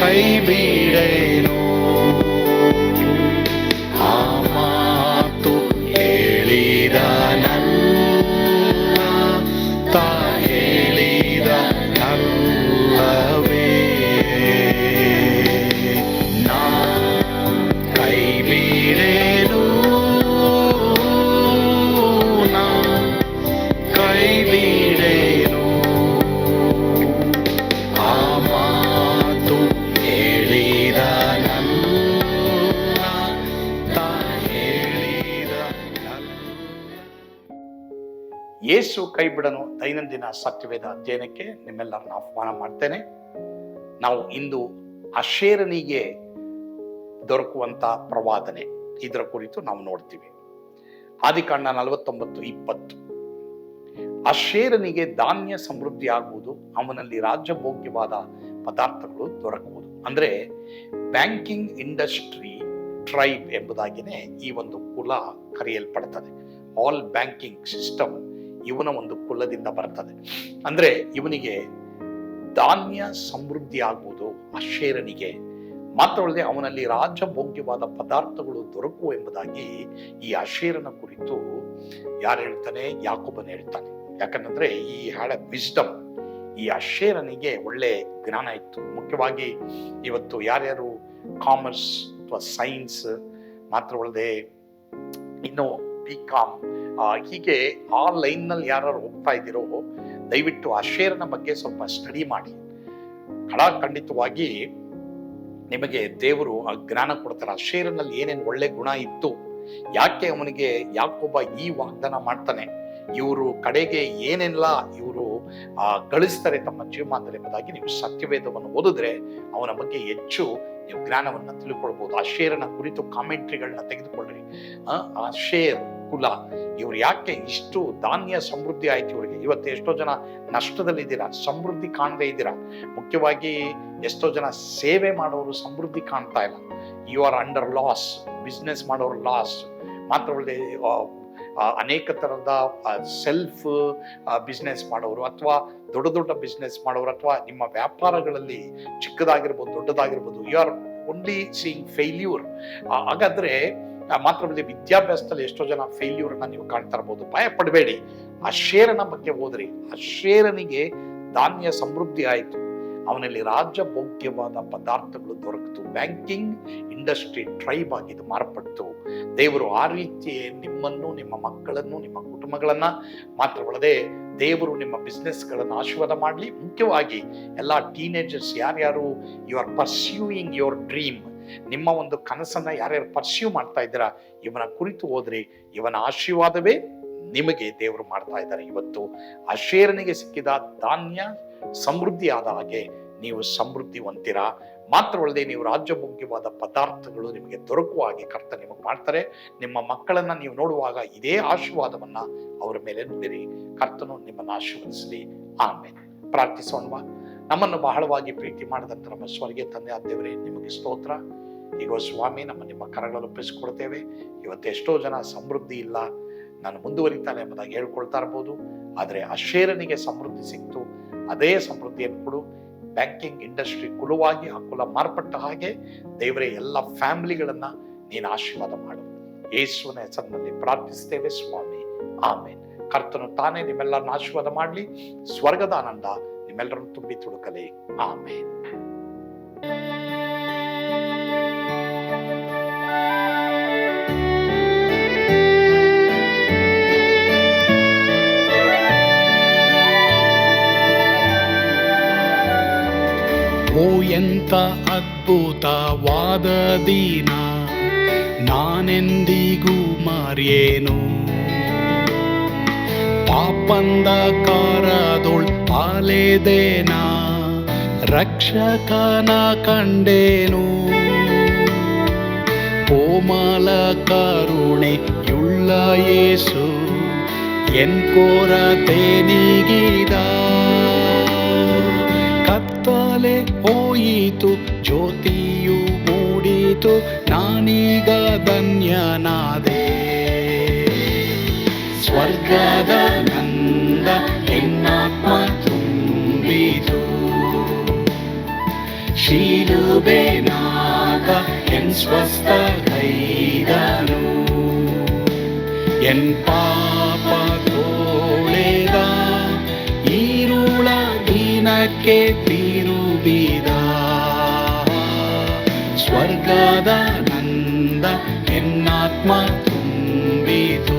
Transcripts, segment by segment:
Baby. ಯೇಸು ಕೈ ಬಿಡನು ದೈನಂದಿನ ಸತ್ಯವೇದ ಅಧ್ಯಯನಕ್ಕೆ ನಿಮ್ಮೆಲ್ಲರನ್ನ ಆಹ್ವಾನ ಮಾಡ್ತೇನೆ. ನಾವು ಇಂದು ಅಶೇರನಿಗೆ ದೊರಕುವಂತ ಪ್ರವಾದನೆ ಇದರ ಕುರಿತು ನಾವು ನೋಡ್ತೀವಿ. ಆದಿಕಾಂಡ ನಲವತ್ತೊಂಬತ್ತು ಇಪ್ಪತ್ತು. ಅಶೇರನಿಗೆ ಧಾನ್ಯ ಸಮೃದ್ಧಿ ಆಗುವುದು ಅವನಲ್ಲಿ ರಾಜ್ಯಭೋಗ್ಯವಾದ ಪದಾರ್ಥಗಳು ದೊರಕುವುದು. ಅಂದ್ರೆ ಬ್ಯಾಂಕಿಂಗ್ ಇಂಡಸ್ಟ್ರಿ ಟ್ರೈಬ್ ಎಂಬುದಾಗಿನೇ ಈ ಒಂದು ಕುಲ ಕರೆಯಲ್ಪಡ್ತದೆ. ಆಲ್ ಬ್ಯಾಂಕಿಂಗ್ ಸಿಸ್ಟಮ್ ಇವನ ಒಂದು ಕುಲದಿಂದ ಬರ್ತದೆ. ಅಂದ್ರೆ ಇವನಿಗೆ ಧಾನ್ಯ ಸಮೃದ್ಧಿ ಆಗುವುದು ಅಶೇರನಿಗೆ ಮಾತ್ರವಲ್ಲದೆ ಅವನಲ್ಲಿ ರಾಜಭೋಗ್ಯವಾದ ಪದಾರ್ಥಗಳು ದೊರಕುವ ಎಂಬುದಾಗಿ ಈ ಅಶೇರನ ಕುರಿತು ಯಾರು ಹೇಳ್ತಾನೆ? ಯಾಕೊಬ್ಬನ ಹೇಳ್ತಾನೆ. ಯಾಕಂದ್ರೆ ಈ ಹ್ಯಾಡ್ ವಿಸ್ಡಮ್. ಈ ಅಶೇರನಿಗೆ ಒಳ್ಳೆ ಜ್ಞಾನ ಇತ್ತು. ಮುಖ್ಯವಾಗಿ ಇವತ್ತು ಯಾರ್ಯಾರು ಕಾಮರ್ಸ್ ಅಥವಾ ಸೈನ್ಸ್ ಮಾತ್ರವಲ್ಲದೆ ಇನ್ನು ಬಿ ಕಾಮ್ ಹೀಗೆ ಆ ಲೈನ್ನಲ್ಲಿ ಯಾರು ಹೋಗ್ತಾ ಇದ್ದೀರೋ ದಯವಿಟ್ಟು ಆ ಶೇರ್ನ ಬಗ್ಗೆ ಸ್ವಲ್ಪ ಸ್ಟಡಿ ಮಾಡಿ. ಖಂಡಿತವಾಗಿ ನಿಮಗೆ ದೇವರು ಆ ಜ್ಞಾನ ಕೊಡ್ತಾರೆ. ಆ ಶೇರ್ನಲ್ಲಿ ಏನೇನು ಒಳ್ಳೆ ಗುಣ ಇತ್ತು ಯಾಕೆ ಅವನಿಗೆ ಯಾಕೊಬ್ಬ ಈ ವಾಗ್ದಾನ ಮಾಡ್ತಾನೆ? ಇವರು ಕಡೆಗೆ ಏನೆಲ್ಲ ಇವರು ಆ ಗಳಿಸ್ತಾರೆ ತಮ್ಮ ಜೀವಮಾನದಲ್ಲಿ ಎಂಬುದಾಗಿ ನೀವು ಸತ್ಯವೇದವನ್ನು ಓದಿದ್ರೆ ಅವನ ಬಗ್ಗೆ ಹೆಚ್ಚು ನೀವು ಜ್ಞಾನವನ್ನ ತಿಳ್ಕೊಳ್ಬಹುದು ಅಶೇರನ ಕುರಿತು ಕಾಮೆಂಟ್ರಿಗಳನ್ನ ತೆಗೆದುಕೊಳ್ಳ್ರಿ. ಆ, ಅಶೇರ್ ಕುಲ, ಇವ್ರು ಯಾಕೆ ಇಷ್ಟು ಧಾನ್ಯ ಸಮೃದ್ಧಿ ಆಯ್ತು ಇವರಿಗೆ? ಇವತ್ತು ಎಷ್ಟೋ ಜನ ನಷ್ಟದಲ್ಲಿದ್ದೀರಾ, ಸಮೃದ್ಧಿ ಕಾಣದೇ ಇದ್ದೀರಾ? ಮುಖ್ಯವಾಗಿ ಎಷ್ಟೋ ಜನ ಸೇವೆ ಮಾಡೋರು ಸಮೃದ್ಧಿ ಕಾಣ್ತಾ ಇಲ್ಲ. You are under loss business ಮಾಡೋರು ಲಾಸ್ ಮಾತ್ರವಲ್ಲದೆ ಅನೇಕ ಥರದ ಸೆಲ್ಫ್ ಬಿಸ್ನೆಸ್ ಮಾಡೋರು ಅಥವಾ ದೊಡ್ಡ ದೊಡ್ಡ ಬಿಸ್ನೆಸ್ ಮಾಡೋರು ಅಥವಾ ನಿಮ್ಮ ವ್ಯಾಪಾರಗಳಲ್ಲಿ ಚಿಕ್ಕದಾಗಿರ್ಬೋದು, ದೊಡ್ಡದಾಗಿರ್ಬೋದು you are only seeing failure ಹಾಗಾದ್ರೆ ಮಾತ್ರವಲ್ಲದೆ ವಿದ್ಯಾಭ್ಯಾಸದಲ್ಲಿ ಎಷ್ಟೋ ಜನ ಫೇಲ್ಯೂರ್ ಅನ್ನ ನೀವು ಕಾಣ್ತಾ ಇರ್ಬೋದು. ಭಯ ಪಡಬೇಡಿ. ಆ ಶೇರನ ಬಗ್ಗೆ ಹೋದ್ರಿ ಶೇರನಿಗೆ ಧಾನ್ಯ ಸಮೃದ್ಧಿ ಆಯಿತು. ಅವನಲ್ಲಿ ರಾಜಭೋಗ್ಯವಾದ ಪದಾರ್ಥಗಳು ದೊರಕಿತು. ಬ್ಯಾಂಕಿಂಗ್ ಇಂಡಸ್ಟ್ರಿ ಟ್ರೈಬ್ ಆಗಿ ಮಾರ್ಪಟ್ಟು ದೇವರು ಆ ರೀತಿ ನಿಮ್ಮನ್ನು, ನಿಮ್ಮ ಮಕ್ಕಳನ್ನು, ನಿಮ್ಮ ಕುಟುಂಬಗಳನ್ನ ಮಾತ್ರವಲ್ಲದೆ ದೇವರು ನಿಮ್ಮ ಬಿಸ್ನೆಸ್ಗಳನ್ನು ಆಶೀರ್ವಾದ ಮಾಡಲಿ. ಮುಖ್ಯವಾಗಿ ಎಲ್ಲ ಟೀನೇಜರ್ಸ್ ಯಾರ್ಯಾರು you are pursuing your dream ನಿಮ್ಮ ಒಂದು ಕನಸನ್ನ ಯಾರ್ಯಾರು ಪರ್ಸ್ಯೂ ಮಾಡ್ತಾ ಇದ್ದೀರಾ ಇವನ ಕುರಿತು ಹೋದ್ರಿ. ಇವನ ಆಶೀರ್ವಾದವೇ ನಿಮಗೆ ದೇವರು ಮಾಡ್ತಾ ಇದ್ದಾರೆ. ಇವತ್ತು ಅಶೇರನಿಗೆ ಸಿಕ್ಕಿದ ಧಾನ್ಯ ಸಮೃದ್ಧಿ ಆದ ಹಾಗೆ ನೀವು ಸಮೃದ್ಧಿ ಹೊಂತೀರಾ ಮಾತ್ರವಲ್ಲದೆ ನೀವು ರಾಜ್ಯಭೋಗ್ಯವಾದ ಪದಾರ್ಥಗಳು ನಿಮಗೆ ದೊರಕುವ ಹಾಗೆ ಕರ್ತ ನಿಮಗೆ ಮಾಡ್ತಾರೆ. ನಿಮ್ಮ ಮಕ್ಕಳನ್ನ ನೀವು ನೋಡುವಾಗ ಇದೇ ಆಶೀರ್ವಾದವನ್ನ ಅವರ ಮೇಲೆ ನೋಡಿರಿ ಕರ್ತನು ನಿಮ್ಮನ್ನು ಆಶೀರ್ವದಿಸಲಿ. ಆಮೇಲೆ ಪ್ರಾರ್ಥಿಸೋಣವಾ. ನಮ್ಮನ್ನು ಬಹಳವಾಗಿ ಪ್ರೀತಿ ಮಾಡಿದಂಥ ನಮ್ಮ ಸ್ವರ್ಗೀಯ ತಂದೆ ಆದ್ದೇವರೇ ನಿಮಗೆ ಸ್ತೋತ್ರ. ಈಗ ಸ್ವಾಮಿ, ನಮ್ಮ ನಿಮ್ಮ ಕರಗಳನ್ನು ಒಪ್ಪಿಸಿಕೊಡ್ತೇವೆ. ಇವತ್ತು ಎಷ್ಟೋ ಜನ ಸಮೃದ್ಧಿ ಇಲ್ಲ. ನಾನು ಮುಂದುವರಿತಾನೆ ಎಂಬುದಾಗಿ ಹೇಳ್ಕೊಳ್ತಾ ಇರ್ಬೋದು. ಆದರೆ ಅಶೇರನಿಗೆ ಸಮೃದ್ಧಿ ಸಿಕ್ತು. ಅದೇ ಸಮೃದ್ಧಿಯನ್ನು ಕೊಡು. ಬ್ಯಾಂಕಿಂಗ್ ಇಂಡಸ್ಟ್ರಿ ಕುಲವಾಗಿ ಆ ಕುಲ ಮಾರ್ಪಟ್ಟ ಹಾಗೆ ದೇವರೇ, ಎಲ್ಲ ಫ್ಯಾಮಿಲಿಗಳನ್ನ ನೀನು ಆಶೀರ್ವಾದ ಮಾಡು. ಯೇಸುವಿನ ಹೆಸರಿನಲ್ಲಿ ಪ್ರಾರ್ಥಿಸ್ತೇವೆ ಸ್ವಾಮಿ. ಆಮೇಲೆ ಕರ್ತನು ತಾನೇ ನಿಮ್ಮೆಲ್ಲರನ್ನ ಆಶೀರ್ವಾದ ಮಾಡಲಿ. ಸ್ವರ್ಗದ ಆನಂದ ನಿಮ್ಮೆಲ್ಲರನ್ನು ತುಂಬಿ ತುಡುಕಲಿ ಆಮೇನ್. ಓ ಎಂತ ಅದ್ಭುತವಾದ ದಿನ ನಾನೆಂದಿಗೂ ಮಾರ್ಯೇನು. ಪಾಪಂದ ಕಾರದೊಳ್ ಪಾಲೆದೇನ ರಕ್ಷಕನ ಕಂಡೇನು? ಕೋಮಲ ಕರುಣೆಯುಳ್ಳ ಯೇಸು ಎನ್ ಕೊರತೆ ನೀಗಿದ. ಕತ್ತಲೆ ಹೋಯಿತು, ಜ್ಯೋತಿಯು ಮೂಡಿತು, ನಾನೀಗ ಧನ್ಯನಾದೆ. ಸ್ವರ್ಗದ ನಂದ ಎನ್ನಾತ್ಮ ಶಿಲುಬೆ ನಾಗ ಎನ್ ಸ್ವಸ್ಥ ಕೈದನು ಎನ್ ಪಾಪ ತೋಳೆದ ಈರುಳ ದಿನಕ್ಕೆ ತಿರುಬಿದ ಸ್ವರ್ಗದ ನಂದ ಎನ್ನಾತ್ಮ ತುಂಬಿತು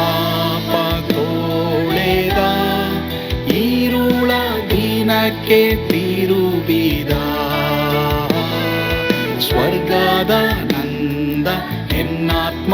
ദിനಕ್ಕೆ ತಿರುಬಿದ. ಸ್ವರ್ಗದ ನಂದ ಎನ್ನಾತ್ಮ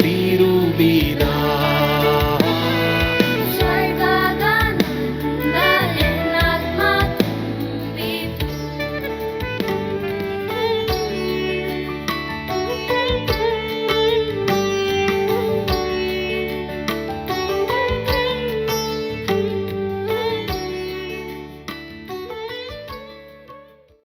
be the